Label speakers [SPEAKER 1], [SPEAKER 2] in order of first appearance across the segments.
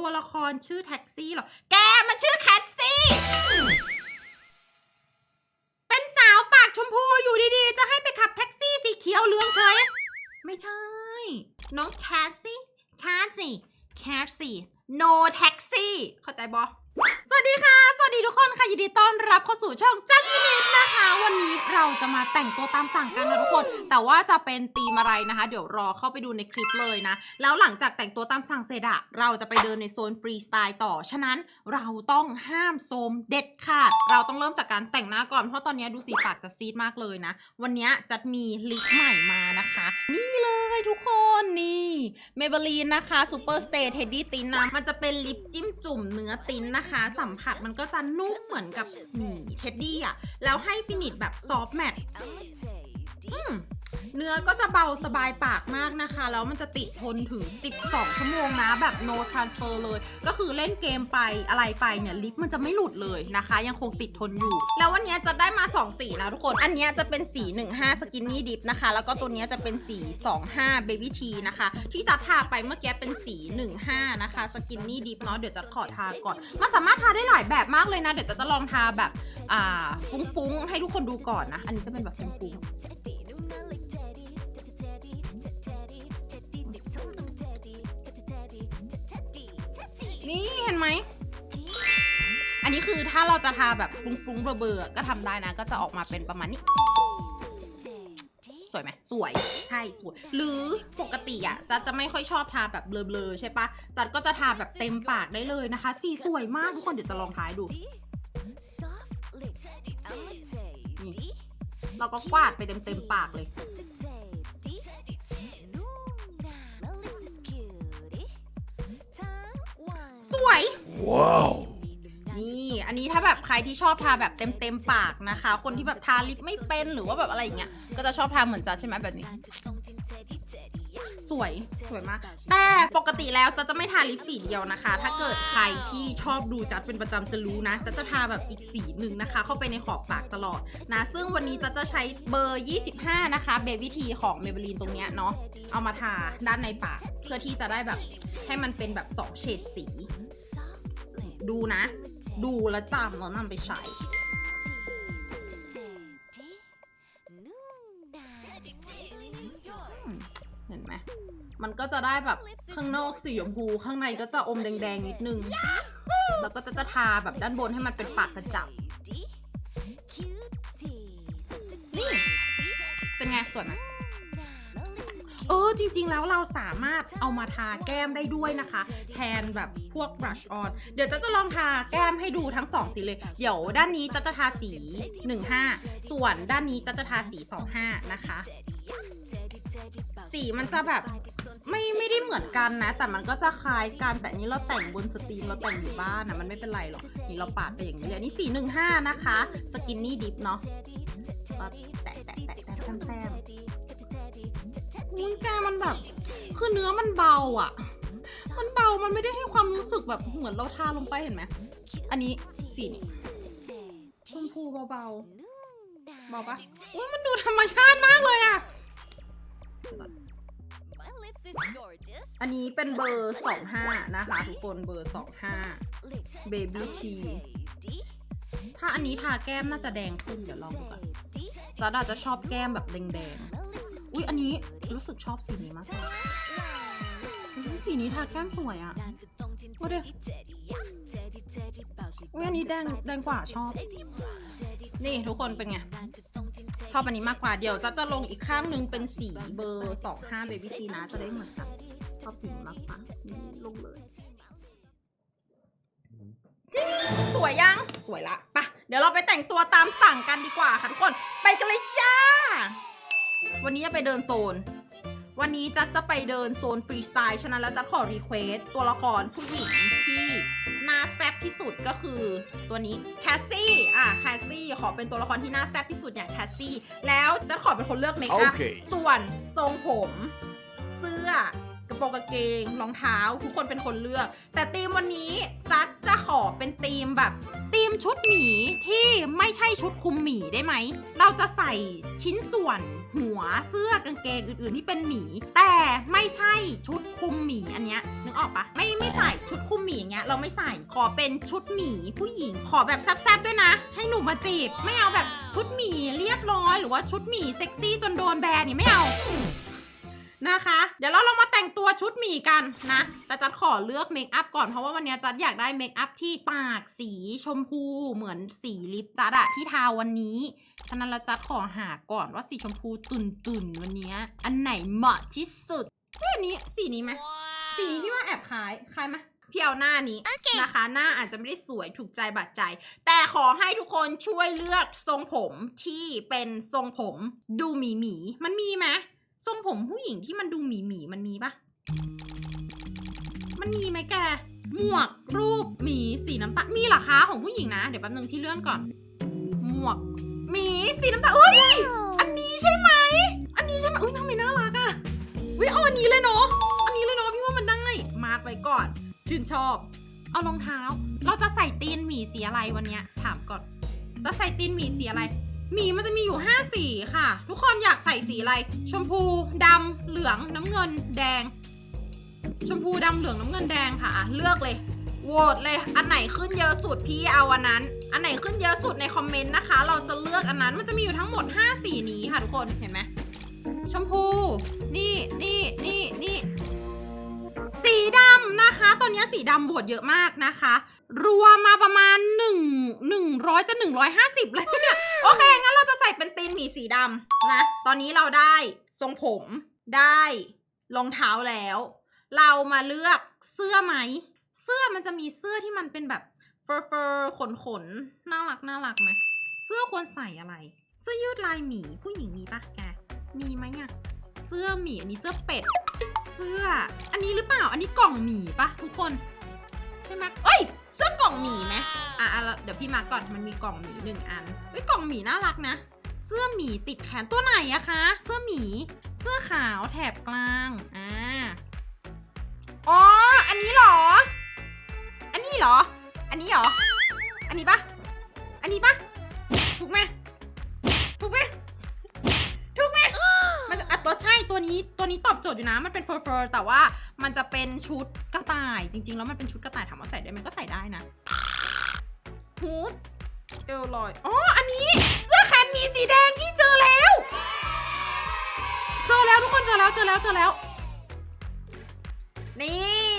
[SPEAKER 1] ตัวละครชื่อแท็กซี่เหรอ แกมันชื่อแคทซี่ เป็นสาวปากชมพูอยู่ดีๆ จะให้ไปขับแท็กซี่สีเขียวเหลืองเฉย ไม่ใช่ น้องแคทซี่แคทซี่แคทซี่ no taxi เข้าใจบอ สวัสดีค่ะ สวัสดีทุกคนค่ะ ยินดีต้อนรับเข้าสู่ช่อง Just Minute นะคะ วันนี้เราจะมาแต่งตัวตามสั่งกันนะทุกคน แต่ว่าจะเป็นธีมอะไรนะคะ เดี๋ยวรอเข้าไปดูในคลิปเลยนะ แล้วหลังจากแต่งตัวตามสั่งเสร็จอะเราจะไปเดินในโซนฟรีสไตล์ต่อ ฉะนั้นเราต้องห้ามโซมเด็ดขาด เราต้องเริ่มจากการแต่งหน้าก่อน เพราะตอนนี้ดูสีปากจะซีดมากเลยนะ วันนี้จะมีลิปใหม่มานะคะ นี่เลยทุกคนนี่เมเบลีนนะคะซูเปอร์สเตย์เทดดี้ตินนะ มันจะเป็นลิปจิ้มจุ่มเนื้อตินนะคะสัมผัสมันก็จะนุ่มเหมือนกับหมีเท็ดดี้อะ แล้วให้ฟินิชแบบซอฟต์แมทอืม เนื้อก็จะเบาสบายปากมากนะคะ แล้วมันจะติดทนถึง 12 ชั่วโมงนะ แบบ no transfer เลย ก็คือเล่นเกมไปอะไรไปเนี่ย ลิปมันจะไม่หลุดเลยนะคะ ยังคงติดทนอยู่ แล้ววันนี้จะได้มา 2 สีนะทุกคน อันนี้จะเป็นสี 15 skinny dip นะคะ แล้วก็ตัวนี้จะเป็นสี 25 baby tea นะคะ ที่จะทาไปเมื่อกี้เป็นสี 15 นะคะ skinny dip เนาะเดี๋ยวจะขอทาก่อน มันสามารถทาได้หลายแบบมากเลยนะ เดี๋ยวจะจะลองทาแบบ อ่า ฟุ้งๆ ให้ทุกคนดูก่อนนะ อันนี้จะเป็นแบบฟุ้งๆ นี่เห็นไหม อันนี้คือถ้าเราจะทาแบบฟุ้งๆเบลอๆก็ทำได้นะ ก็จะออกมาเป็นประมาณนี้ สวยไหมสวย ใช่สวย หรือปกติอะจัดจะไม่ค่อยชอบทาแบบเบลอๆใช่ปะจัดก็จะทาแบบเต็มปากได้เลยนะคะ สีสวยมากทุกคนเดี๋ยวจะลองทายดูเราก็กวาดไปเต็มๆปากเลย วย
[SPEAKER 2] Wow.
[SPEAKER 1] นี่อันนี้ถ้าแบบใครที่ชอบทาแบบเต็มเต็มปากนะคะ คนที่แบบทาลิปไม่เป็นหรือว่าแบบอะไรอย่างเงี้ยก็จะชอบทาเหมือนจัดใช่ไหมแบบนี้ สวยสวยมาก แต่ปกติแล้วจะจะไม่ทาลิปสีเดียวนะคะ ถ้าเกิดใครที่ชอบดูจัดเป็นประจำจะรู้นะจะจะทาแบบอีกสีหนึ่งนะคะ เข้าไปในขอบปากตลอดนะซึ่งวันนี้จะจะใช้เบอร์ 25 นะคะ Baby T ของ Maybelline ตรงเนี้ยเนาะเอามาทาด้านในปาก เพื่อที่จะได้แบบให้มันเป็นแบบสองเฉดสี ดูนะ ดูแล้วจำแล้วนำไปใช้ เห็นไหม มันก็จะได้แบบข้างนอกสีชมพูข้างในก็จะอมแดงๆนิดนึง แล้วก็จะจะทาแบบด้านบนให้มันเป็นปากกระจับ นี่ เป็นไงสวยไหม ออจริง ๆ แล้วเราสามารถเอามาทาแก้มได้ด้วยนะคะ แทนแบบพวก brush on เดี๋ยวจะจะลองทาแก้มให้ดูทั้งสองสีเลย เดี๋ยวด้านนี้จะจะทาสี 15 ส่วนด้านนี้จะจะทาสี 25 นะคะ สีมันจะแบบไม่ไม่ได้เหมือนกันนะ แต่มันก็จะคล้ายกันแต่อันนี้เราแต่งบนสตรีมเราแต่งอยู่บ้านนะมันไม่เป็นไรหรอกนี่เราปาดไปอย่างนี้เลยอันนี้สีหนึ่งห้านะคะ สกินนี่ดิฟเนาะก็แตะแตะแตะแตะแต้มแต้ม อุ้ยแกมันแบบ คือเนื้อมันเบาอะ มันเบา มันไม่ได้ให้ความรู้สึกแบบเหมือนเราทาลงไปเห็นไหม อันนี้สีนี้ชมพูเบาๆเบาปะอุ้ยมันดูธรรมชาติมากเลยอะ อันนี้เป็นเบอร์25นะคะ ทุกคนเบอร์25 Baby T ถ้าอันนี้ทาแก้มน่าจะแดงขึ้นเดี๋ยวลองดูก่อนจัดอาจจะชอบแก้มแบบแดงๆ อุ้ยอันนี้รู้สึกชอบสีนี้มากกว่าอุ๊ยสีนี้ทาแก้มสวยอะ่ะว่าเดี๋ยวอุ้ยอันนี้แดงแดงกว่าชอบ นี่ทุกคนเป็นไง ชอบอันนี้มากกว่า เดี๋ยวจะจะลงอีกข้างหนึงเป็นสีเบอร์25 Baby T นะ จะได้เหมือนกันชอบสีนี้มากกว่านี่ลงเลยจิ๊งสวยยัง สวยละปะเดี๋ยวเราไปแต่งตัวตามสั่งกันดีกว่าค่ะทุกคน ไปกันเลยจ้า วันนี้จะไปเดินโซน วันนี้จัดจะไปเดินโซนฟรีสไตล์ฉะนั้นแล้วจัดขอรีเควสตัวละครผู้หญิงที่หน้าแซ่บที่สุดก็คือตัวนี้แคสซี่อะแคสซี่ขอเป็นตัวละครที่หน้าแซ่บที่สุดอย่างแคสซี่แล้วจัดขอเป็นคนเลือกเมคอัพ
[SPEAKER 2] โอเค
[SPEAKER 1] ส่วนทรงผม เสื้อ กระโปรงกางเกงรองเท้า ทุกคนเป็นคนเลือก แต่ธีมวันนี้จัดจะข อเป็นธีมแบบธีมชุดหมีที่ไม่ใช่ชุดคลุมหมีได้ไหม เราจะใส่ชิ้นส่วนหัวเสื้อกางเกงอื่นๆที่เป็นหมี แต่ไม่ใช่ชุดคลุมหมีอันเนี้ยนึกออกปะไม่ไม่ใส่ชุดคลุมหมีอย่างเราไม่ใส่ขอเป็นชุดหมีผู้หญิง ขอแบบแซบๆด้วยนะ ให้หนูมาจีบไม่เอาแบบชุดหมีเรียบร้อย หรือว่าชุดหมีเซ็กซี่จนโดนแบนนี่ไม่เอา นะคะ เดี๋ยวเราลองมาแต่งตัวชุดหมีกันนะ แต่จัดขอเลือกเมคอัพก่อนเพราะว่าวันนี้จัดอยากได้เมคอัพที่ปากสีชมพูเหมือนสีลิปจัดอะที่ทาวันนี้ฉะนั้นเราจัดขอหาก่อนว่าสีชมพูตุ่นตุ่นๆวันเนี้ยอันไหนเหมาะที่สุดเอ้ยอันนี้สีนี้ไหมสีนี้พี่ว่าแอบคล้ายคล้ายไหมพี่เอาหน้านี้นะคะหน้าอาจจะไม่ได้สวยถูกใจบาดใจ แต่ขอให้ทุกคนช่วยเลือกทรงผมที่เป็นทรงผมดูหมีหมีๆมันมีไหม ทรงผมผู้หญิงที่มันดูหมีหมีมันมีปะมันมีไหมแก หมวกรูปหมีสีน้ำตาลมีเหรอคะของผู้หญิงนะ เดี๋ยวแป๊บนึงที่เลื่อนก่อน หมวกหมีสีน้ำตาลเอ้ย อันนี้ใช่ไหม อันนี้ใช่ไหมอุ้ยทำไมน่ารักอะวิเอาอันนี้เลยเนาะ อันนี้เลยเนาะพี่ว่ามันได้ มาร์กไว้ก่อน ชื่นชอบ เอารองเท้า เราจะใส่ตีนหมีสีอะไรวันเนี้ยถามก่อน จะใส่ตีนหมีสีอะไร หมีมันจะมีอยู่ 5 สีค่ะ ทุกคนอยากใส่สีอะไร ชมพูดำเหลืองน้ำเงินแดง ชมพูดำเหลืองน้ำเงินแดงค่ะ เลือกเลยโหวตเลย อันไหนขึ้นเยอะสุดพี่เอาอันนั้น อันไหนขึ้นเยอะสุดในคอมเมนต์นะคะ เราจะเลือกอันนั้น มันจะมีอยู่ทั้งหมด 5 สีนี้ค่ะทุกคน เห็นไหม ชมพู นี่นี่นี่นี่ สีดำนะคะ ตอนนี้สีดำโหวตเยอะมากนะคะ รวมมาประมาณ1 100จะ150เลยเนี่ยโอเค งั้นเราจะใส่เป็นตีนหมีสีดำนะ ตอนนี้เราได้ทรงผมได้รองเท้าแล้ว เรามาเลือกเสื้อไหม เสื้อมันจะมีเสื้อที่มันเป็นแบบเฟอร์เฟอร์ขนขนๆน่ารักน่ารักไหมเสื้อควรใส่อะไร เสื้อยืดลายหมีผู้หญิงมีปะแกมีไหมอะเสื้อหมีอันนี้เสื้อเป็ด เสื้อ อันนี้หรือเปล่า อันนี้กล่องหมีปะทุกคน ใช่ไหมเอ้ยเสื้อกล่องหมีไหมอะอะเดี๋ยวพี่มาก่อนมันมีกล่องหมีหนึ่งอันเฮ้ยกล่องหมีน่ารักนะ เสื้อหมีติดแขนตัวไหนอะคะ เสื้อหมี เสื้อขาวแถบกลางอ่าอ๋ออันนี้เหรอ อันนี้เหรอ อันนี้เหรอ อันนี้ปะอันนี้ปะถูกไหมถูกไหมถูกไหมมันอะตัวใช่ตัวนี้ตัวนี้ตอบโจทย์อยู่นะมันเป็นเฟอร์เฟอร์แต่ว่า มันจะเป็นชุดกระต่ายจริง ๆ แล้วมันเป็นชุดกระต่ายถามว่าใส่ได้ไหมก็ใส่ได้นะฮูดเอลลอยอ๋ออันนี้เสื้อแขนมีสีแดงพี่เจอแล้ว เจอแล้วทุกคนเจอแล้วเจอแล้วเจอแล้ว นี่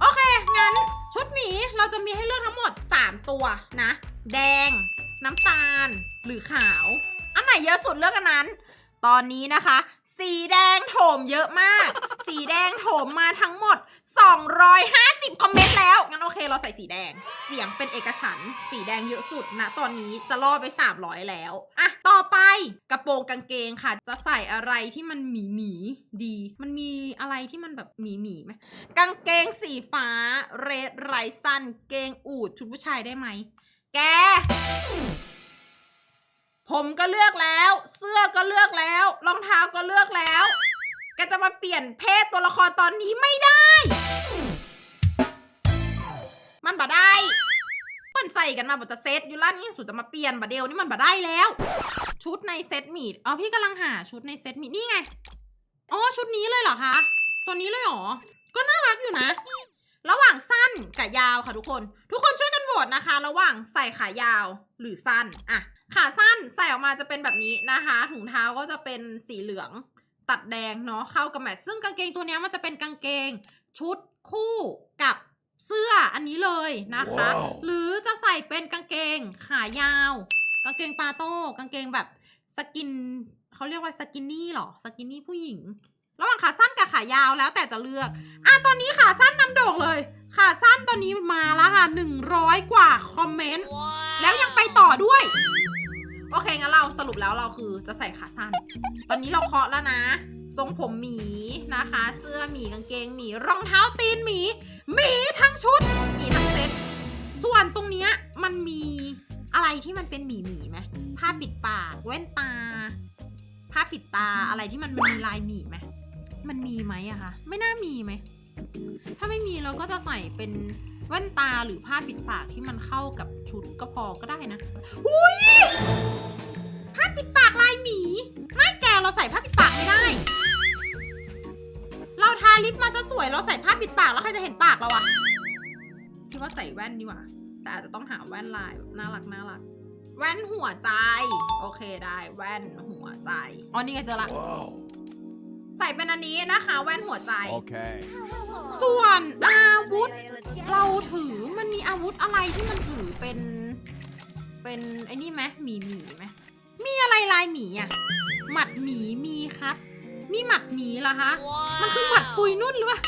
[SPEAKER 1] โอเค งั้นชุดหมีเราจะมีให้เลือกทั้งหมด 3 ตัวนะ แดง น้ำตาล หรือขาว อันไหนเยอะสุดเลือกอันนั้น ตอนนี้นะคะ สีแดงโถมเยอะมาก สีแดงโถมมาทั้งหมด 250 คอมเมนต์แล้ว งั้นโอเคเราใส่สีแดง เสียงเป็นเอกฉัน สีแดงเยอะสุดนะ ตอนนี้จะล่อไป 300 แล้ว อะ ต่อไปกระโปรงกางเกงค่ะ จะใส่อะไรที่มันหมีหมีดี มันมีอะไรที่มันแบบหมีหมีไหมกางเกงสีฟ้า เรดไรซันเกงอูดชุดผู้ชายได้ไหม แก ผมก็เลือกแล้ว เสื้อก็เลือกแล้ว รองเท้าก็เลือกแล้วแกจะมาเปลี่ยนเพศตัวละครตอนนี้ไม่ได้ มันบ่ได้เปิ้นใส่กันมาบทจะเซตอยู่ร้านนี้สุดจะมาเปลี่ยนบะเดียวนี่มันบ่ได้แล้ว ชุดในเซตมีดอ๋อพี่กำลังหาชุดในเซตมีดนี่ไงอ๋อชุดนี้เลยเหรอคะตัวนี้เลยเหรอ ก็น่ารักอยู่นะ ระหว่างสั้นกับยาวค่ะทุกคน ทุกคนช่วยกันโหวตนะคะ ระหว่างใส่ขายาวหรือสั้นอะ มาจะเป็นแบบนี้นะคะถุงเท้าก็จะเป็นสีเหลืองตัดแดงเนาะเข้ากับแมทซึ่งกางเกงตัวเนี้ยมันจะเป็นกางเกงชุดคู่กับเสื้ออันนี้เลยนะคะ
[SPEAKER 2] ว้าว
[SPEAKER 1] หรือจะใส่เป็นกางเกงขายาว กางเกงปาโต้กางเกงแบบสกินเขาเรียกว่าสกินนี่หรอสกินนี่ผู้หญิง ระหว่างขาสั้นกับขายาวแล้วแต่จะเลือกอะตอนนี้ขาสั้นนำโด่งเลยขาสั้นตอนนี้มาแล้วค่ะหนึ่งร้อยกว่าคอมเมนต์แล้วยังไปต่อด้วยโอ เคงั้นเราสรุปแล้วเราคือจะใส่ขาสั้น ตอนนี้เราเคาะแล้วนะ ทรงผมหมีนะคะ เสื้อหมีกางเกงหมีรองเท้าตีนหมีหมีทั้งชุดหมีทั้งเซ็ตส่วนตรงเนี้ยมันมีอะไรที่มันเป็นหมีหมีไหมผ้าปิดปากแว่นตา ผ้าปิดตาอะไรที่มันมันมีลายหมีไหมมันมีไหมอะคะไม่น่ามีไหมถ้าไม่มีเราก็จะใส่เป็นแว่นตาหรือผ้าปิดปากที่มันเข้ากับชุดก็พอก็ได้นะหุยผ้า ปิดปากลายหมี ไม่แกเราใส่ผ้าปิดปากไม่ได้ เราทาลิปมาซะสวยเราใส่ผ้าปิดปากแล้วใครจะเห็นปากเราอะว่าใส่แว่นดีกว่า แต่อาจจะต้องหาแว่นลายแบบน่ารักน่ารัก แว่นหัวใจ โอเคได้แว่นหัวใจอ๋อนี่ไงเจอละ
[SPEAKER 2] Whoa.
[SPEAKER 1] ใส่เป็นอันนี้นะคะ แว่นหัวใจ
[SPEAKER 2] Okay.
[SPEAKER 1] ส่วนอาวุธ เราถือมันมีอาวุธอะไรที่มันถือเป็น เป็นไอ้นี่ไหมหมีหมีไหมมีอะไร ลายหมีอะ หมัดหมีมีครับ มีหมัดหมีเหรอคะ มันคือหมัดปุยนุ่นหรือเปล่า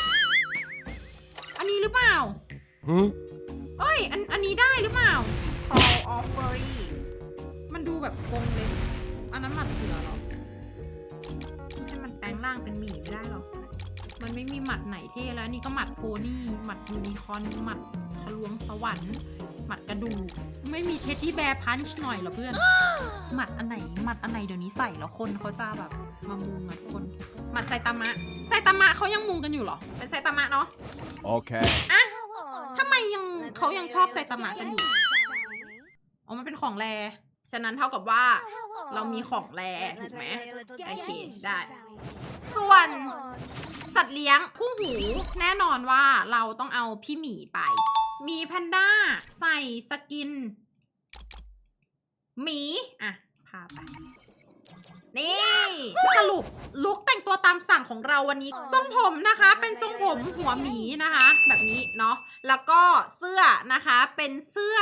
[SPEAKER 1] อันนี้หรือเปล่า
[SPEAKER 2] Huh?
[SPEAKER 1] เอ้ย อัน อันนี้ได้หรือเปล่า Call of Fury มันดูแบบกงเลย อันนั้นหมัดเสือเหรอไม่ใช่มันแปลงร่างเป็นหมีไม่ได้หรอกมันไม่มีหมัดไหนเท่แล้ว นี่ก็หมัดโพนี่ หมัดยูนิคอร์นหมัดทะลวงสวรรค์ หมัดกระดูก ไม่มีเท็ดดี้แบร์พันช์หน่อยเหรอเพื่อน หมัดอันไหน หมัดอันไหนเดี๋ยวนี้ใส่แล้วคนเขาจะแบบมามุงอะทุกคน หมัดไซตามะไซตามะเขายังมุงกันอยู่เหรอ เป็นไซตามะเนาะ
[SPEAKER 2] Okay.
[SPEAKER 1] ทำไมยังเขายังชอบไซตามะกันอยู่ อ๋อ มันเป็นของแร ฉะนั้นเท่ากับว่า เรามีของแรถูกไหมโอเคได้ ส่วน สัตว์เลี้ยงคู่หู แน่นอนว่าเราต้องเอาพี่หมีไป มีแพนด้า ใส่สกิน หมี อะ พาไป นี่ สรุปลุกแต่งตัวตามสั่งของเราวันนี้ ทรงผมนะคะ เป็นทรงผมหัวหมีนะคะ แบบนี้เนาะ แล้วก็เสื้อนะคะ เป็นเสื้อ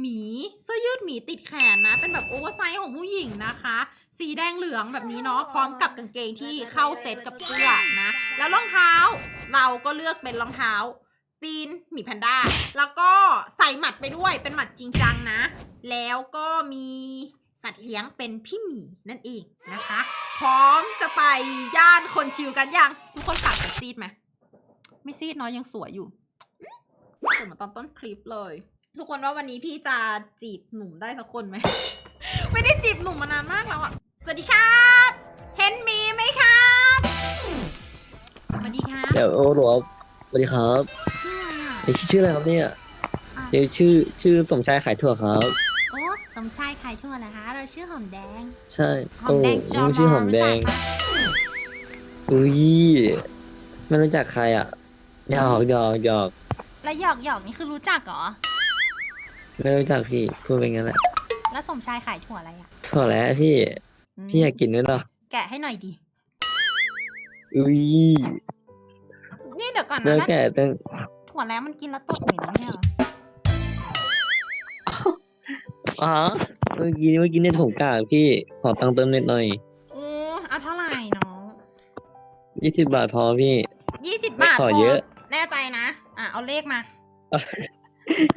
[SPEAKER 1] หมี เสื้อยืดหมีติดแขนนะ เป็นแบบโอเวอร์ไซส์ของผู้หญิงนะคะ สีแดงเหลืองแบบนี้เนาะ พร้อมกับกางเกงที่เข้าเซตกับเสื้อนะ แล้วรองเท้า เราก็เลือกเป็นรองเท้า ตีนหมีแพนด้า แล้วก็ใส่หมัดไปด้วยเป็นหมัดจริงจังนะ แล้วก็มีสัตว์เลี้ยงเป็นพี่หมีนั่นเองนะคะ พร้อมจะไปย่านคนชิวกันยังทุกคนขาดจะซีดไหมไม่ซีดเนาะยังสวยอยู่สวยเหมือนตอนต้นคลิปเลย ทุกคนว่าวันนี้พี่จะจีบหนุ่มได้สักคนไหมไม่ได้จีบหนุ่มมานานมากแล้วอะสวัสดีครับ เห็นหมีไหมครับสวัสดีครับ
[SPEAKER 3] เดี๋ยวโอ้โหสวัสดีครับ
[SPEAKER 1] ชื่ออะ ไรอะ
[SPEAKER 3] เดี๋ยวชื่ออะไรครับเนี่ย
[SPEAKER 1] อะ
[SPEAKER 3] เดี๋ยวชื่อชื่อสมชายขายถั่วครับ
[SPEAKER 1] โอ้สมชายขายทั่วเหรอคะ เราชื่อหอมแดง
[SPEAKER 3] ใช่
[SPEAKER 1] หอ
[SPEAKER 3] โอ้
[SPEAKER 1] มแดงจอม
[SPEAKER 3] ชื่อหอมแดง
[SPEAKER 1] รู้จักปะ
[SPEAKER 3] อุ้ยไม่รู้จักใครอะหยอกหยอกหยอก
[SPEAKER 1] แล้วหยอกหยอกนี่คือรู้จักเหรอ
[SPEAKER 3] ไม่รู้จักพี่พูดไปงั้นแหละ
[SPEAKER 1] แล้วสมชายขายถั่วอะไรอะ
[SPEAKER 3] ถั่วแล้วพี่
[SPEAKER 1] ม
[SPEAKER 3] พี่อยากกินไหมล่ะ
[SPEAKER 1] แกะให้หน่อยดิ
[SPEAKER 3] อุ้ย
[SPEAKER 1] นี่เดี๋ยวก่อน
[SPEAKER 3] แล้
[SPEAKER 1] นะ
[SPEAKER 3] ว
[SPEAKER 1] แล้ว
[SPEAKER 3] แกตั้ง
[SPEAKER 1] ถั่วแล้วมันกินแล้วตดเหม็นไหมเนี่ย
[SPEAKER 3] อ๋อเมื่อกี้เมื่อกี้ในถุงกากพี่ขอตังค์เติมนิดหน่อย
[SPEAKER 1] โอ้เอาเท่าไหร่น้อง
[SPEAKER 3] ยี่สิบบาทพอพี่
[SPEAKER 1] ยี่สิบบาท
[SPEAKER 3] ขอเยอะ
[SPEAKER 1] แน่ใจนะ อะเอาเลขมา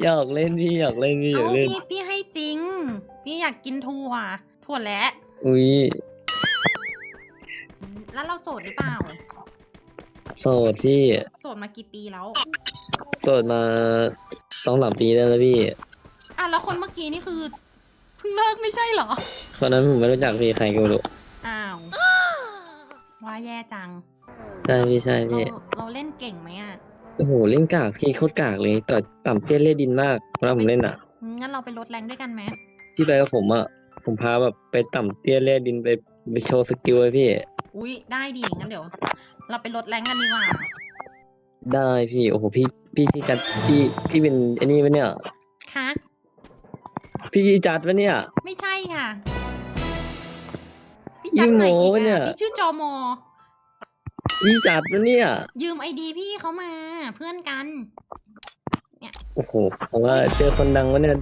[SPEAKER 3] หยอกเล่นพี่หยอกเล่นพี่หย
[SPEAKER 1] อา
[SPEAKER 3] กเล่น
[SPEAKER 1] พี่พี่ให้จริง พี่อยากกินถั่วถั่วและ
[SPEAKER 3] อุ้ย
[SPEAKER 1] แล้วเราโสดหรือเปล่า
[SPEAKER 3] โสดพี่
[SPEAKER 1] โสดมากี่ปีแล้ว
[SPEAKER 3] โสดมาสองสามปีแล้วนะพี่
[SPEAKER 1] อะแล้วคนเมื่อกี้นี่คือเพิ่งเลิกไม่ใช่เหรอ
[SPEAKER 3] คนนั้นผมไม่รู้จักพี่ใครก็ไม่รู้
[SPEAKER 1] อ้าว ว่าแย่จัง
[SPEAKER 3] ใช่พี่ใช่
[SPEAKER 1] เรา
[SPEAKER 3] พี่
[SPEAKER 1] เราเล่นเก่งไหมอะ
[SPEAKER 3] โอ้โหเล่นกากพี่โคตรกากเลยต่อต่ำเตี้ยเล่ดินมากเวลาผมเล่นอะ
[SPEAKER 1] งั้นเราไปลดแรงด้วยกันไหม
[SPEAKER 3] พี่ไปกับผมอะผมพาแบบไปต่ำเตี้ยเล่ดินไปไปโชว์สกิลเลยพี่
[SPEAKER 1] อุ้ยได้ดิงั้นเดี๋ยว เราไปลดแรงกันดีกว่า
[SPEAKER 3] ได้พี่ โอ้โหพี่พี่พี่จัดพี่พี่เป็นไอ้นี่ปะเนี่ย
[SPEAKER 1] คะ
[SPEAKER 3] พี่จัดปะเนี่ย
[SPEAKER 1] ไม่ใช่ค่ะ พี่
[SPEAKER 3] ยิ่
[SPEAKER 1] จัด
[SPEAKER 3] ง
[SPEAKER 1] ใหม่อีก
[SPEAKER 3] โม้เนี่ย
[SPEAKER 1] อะพี่ชื่อจอมอ
[SPEAKER 3] พี่จัดปะเนี่ย
[SPEAKER 1] ยืมไอดีพี่เขามา เพื่อนกัน
[SPEAKER 3] โอ้โหผมว่าเจอคนดังวะเนี่ย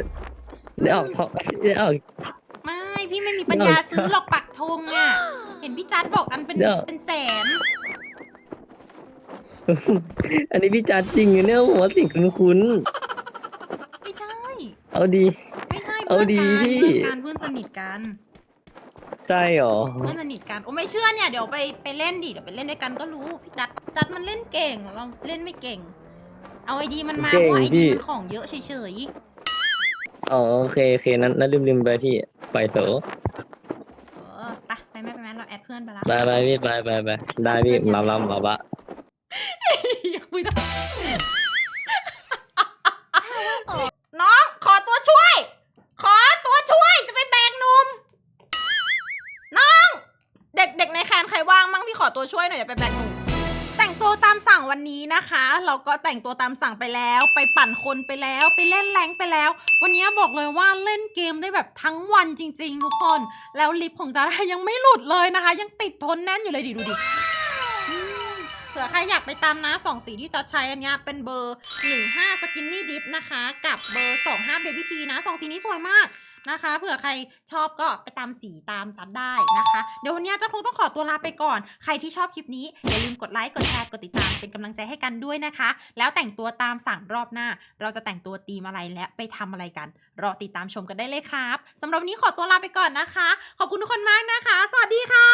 [SPEAKER 3] ได้ออกเพราะได้ออก
[SPEAKER 1] ไม่ พี่ไม่มีปัญญาซื้อหรอกปักธงอะเห็นพี่จัดบอกอันเป็น
[SPEAKER 3] เดี๋ยว
[SPEAKER 1] เป็นแสน
[SPEAKER 3] อันนี้พี่จัดจริงเหรอเนี่ยผมว่าสิ่งคุ้น
[SPEAKER 1] ไม่ใช่
[SPEAKER 3] ๆเอาดี
[SPEAKER 1] ไม่ใช่
[SPEAKER 3] เอา
[SPEAKER 1] เพื่อน
[SPEAKER 3] ดี
[SPEAKER 1] กัน
[SPEAKER 3] พี่
[SPEAKER 1] เพื่อนกันเพื่อนสนิทกัน
[SPEAKER 3] ใช่หรอ
[SPEAKER 1] เพื่อนสนิทกันโอ้ไม่เชื่อเนี่ยเดี๋ยวไปไปเล่นดิเดี๋ยวไปเล่นด้วยกันก็รู้พี่จัดจัดมันเล่นเก่งเราเล่นไม่เก่ง เอาไอดีมันมา
[SPEAKER 3] เก่
[SPEAKER 1] เพ
[SPEAKER 3] ง
[SPEAKER 1] ราะไอ
[SPEAKER 3] พี่
[SPEAKER 1] ดีมันของเยอะเฉย
[SPEAKER 3] อ๋อโอเคโอเคนั้นนั้นลืมลืมไปพี่ปล่อยโต
[SPEAKER 1] อดเพื่อนไปละ
[SPEAKER 3] ไปไปพี่ไปไปไปได้พี่รับรับรับละ
[SPEAKER 1] อยากคุยด้วยน้องขอตัวช่วย ขอตัวช่วยจะไปแบกหนุ่มน้อง เด็กเด็กในแคนใครว่างมั่งพี่ขอตัวช่วยหน่อยจะไปแบกหนุ่ วันนี้นะคะ เราก็แต่งตัวตามสั่งไปแล้ว ไปปั่นคนไปแล้ว ไปเล่นแรงไปแล้ว วันนี้บอกเลยว่าเล่นเกมได้แบบทั้งวันจริง ๆ ทุกคน แล้วลิปของจารายังไม่หลุดเลยนะคะ ยังติดทนแน่นอยู่เลยดิดูดิเผื่อใครอยากไปตามนะสองสีที่จะใช้อันนี้เป็นเบอร์ 15 Skinny Dip นะคะ กับเบอร์ 25 Baby T นะสองสีนี้สวยมาก นะคะเผื่อใครชอบก็ไปตามสีตามจัดได้นะคะ เดี๋ยววันนี้เจ้าคงต้องขอตัวลาไปก่อน ใครที่ชอบคลิปนี้อย่าลืมกดไลค์กดแชร์กดติดตามเป็นกำลังใจให้กันด้วยนะคะ แล้วแต่งตัวตามสั่งรอบหน้า เราจะแต่งตัวตีมอะไรและไปทำอะไรกัน รอติดตามชมกันได้เลยครับสำหรับวันนี้ขอตัวลาไปก่อนนะคะ ขอบคุณทุกคนมากนะคะ สวัสดีค่ะ